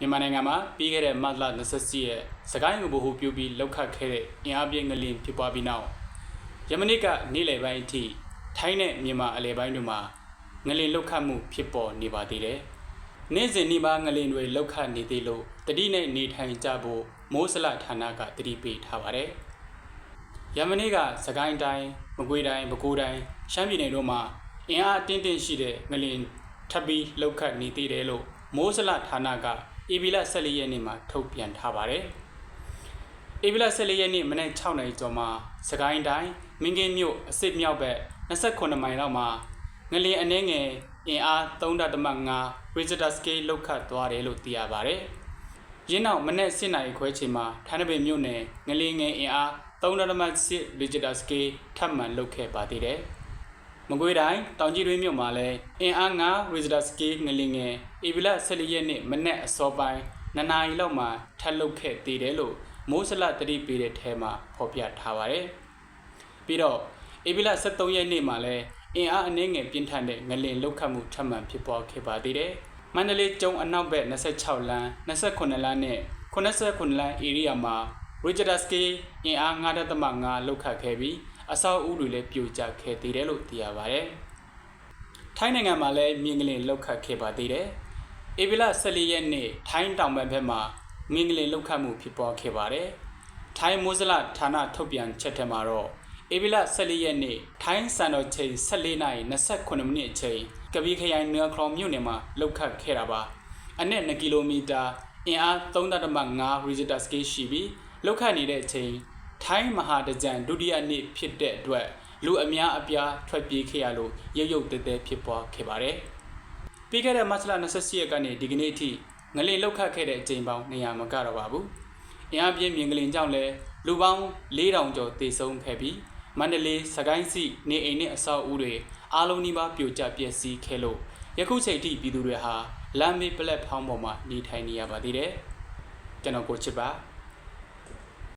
မြန်မာနိုင်ငံမှာပြီးခဲ့တဲ့မတ်လ24ရက်စကိုင်းကိုဗဟုပြုပြီးလောက်ခတ်ခဲ့တဲ့အင်အားပြင်းငလျင်ဖြစ်ပွားပြီးနောက်ယမနစ်ကနေ့လယ်ပိုင်းအထိထိုင်းနဲ့မြန်မာအလယ်ပိုင်းတွေမှာငလျင်လောက်ခတ်မှုဖြစ်ပေါ်နေပါသေးတယ်။နေ့စဉ်နေ့မှာငလျင်တွေလောက်ခတ်နေသေးလို့တတိနဲ့နေထိုင်ကြဖို့မိုးစလဌာနကတတိပေးထားပါတယ်။ယမနေ့ကစကိုင်းတိုင်းမကွေးတိုင်းပဲခူးတိုင်းရှမ်းပြည်နယ်တို့မှာအင်အားအတင်းတင်းရှိတဲ့ငလျင်ထပ်ပြီးလောက်ခတ်နေသေးတယ်လို့မိုးစလဌာနက ဧပြီလ14ရက်နေ့မှာထုတ်ပြန်ထားပါတယ်။ဧပြီလ14ရက်နေ့မနေ့6နာရီကျော်မှာစကိုင်းတိုင်းမင်းကင်းမြို့အစစ်မြောက်ဘက်28မိုင်လောက်မှာငလျင်အနှဲငယ်အင်အား3.5 Richter scale လောက်ခတ်သွားတယ်လို့သိရပါတယ်။ရင်းနောက်မနေ့7နာရီခွဲချိန်မှာထန်းတပင်မြို့နယ်ငလျင်ငယ်အင်အား3.6 Richter scale ထပ်မံလောက်ခဲ့ပါသေးတယ်။ မကွေးတိုင်းတောင်ကြီးတွင်းမြို့မှာလည်းအင်အား9 Richter scale ငလျင်ငယ်ဧပြီလ14ရက်နေ့မနေ့အစောပိုင်း2နာရီလောက်မှာထပ်လုတ်ခဲ့သေးတယ်လို့မိုးစလတတိပေးတဲ့ထဲမှာဖော်ပြထားပါတယ်။ပြီးတော့ဧပြီလ23ရက်နေ့မှာလည်းအင်အားအနည်းငယ်ပြင်းထန်တဲ့ငလင်လုတ်ခတ်မှုထပ်မံဖြစ်ပေါ်ခဲ့ပါသေးတယ်။မန္တလေးကျုံအနောက်ဘက်26လမ်း28လမ်းနဲ့89လမ်းဧရိယာမှာ Richter scale အင်အား9.5လုတ်ခတ်ခဲ့ပြီး အဆောက်အဦတွေလည်းပြိုကျခဲ့သေးတယ်လို့သိရပါတယ်။ထိုင်းနိုင်ငံမှာလည်းမြင်းကလင်လုတ်ခတ်ခဲ့ပါသေးတယ်။ဧပြီလ14ရက်နေ့ထိုင်းတောင်ပိုင်းဘက်မှာမြင်းကလင်လုတ်ခတ်မှုဖြစ်ပေါ်ခဲ့ပါတယ်။ထိုင်းမိုးစလဌာနထုတ်ပြန်ချက်ထဲမှာတော့ဧပြီလ14ရက်နေ့ထိုင်းစံတော်ချိန်14:29မိနစ်အချိန်ကပီးခရိုင်နွန်ခရောင်မြို့နယ်မှာလုတ်ခတ်ခဲ့တာပါ။အနက်2ကီလိုမီတာအင်အား3.5 Richter scale ရှိပြီးလုတ်ခတ်နေတဲ့အချိန် ထိုင်းမဟာတကြံဒုတိယနေ့ဖြစ်တဲ့အတွက်လူအများအပြားထွက်ပြေးခဲ့ရလို့ရုပ်ရုပ်တဲတဲဖြစ်ပွားခဲ့ပါတယ်။ပြီးခဲ့တဲ့မတ်လ28ရက်ကနေဒီကနေ့အထိငလင်လောက်ခတ်ခဲ့တဲ့အချိန်ပေါင်း200မကတော့ပါဘူး။အင်အားပြင်းမြင်ကလင်ကြောင့်လည်းလူပေါင်း4000ကျော်သေဆုံးခဲ့ပြီးမန္တလေးစကိုင်းစီနေအိမ်နဲ့အဆောက်အဦတွေအားလုံးနီးပါးပြိုကျပျက်စီးခဲ့လို့ယခုချိန်ထိပြည်သူတွေဟာလမ်းမေးပလက်ဖောင်းပေါ်မှာနေထိုင်နေရပါသေးတယ်။ကျွန်တော်ကိုချစ်ပါ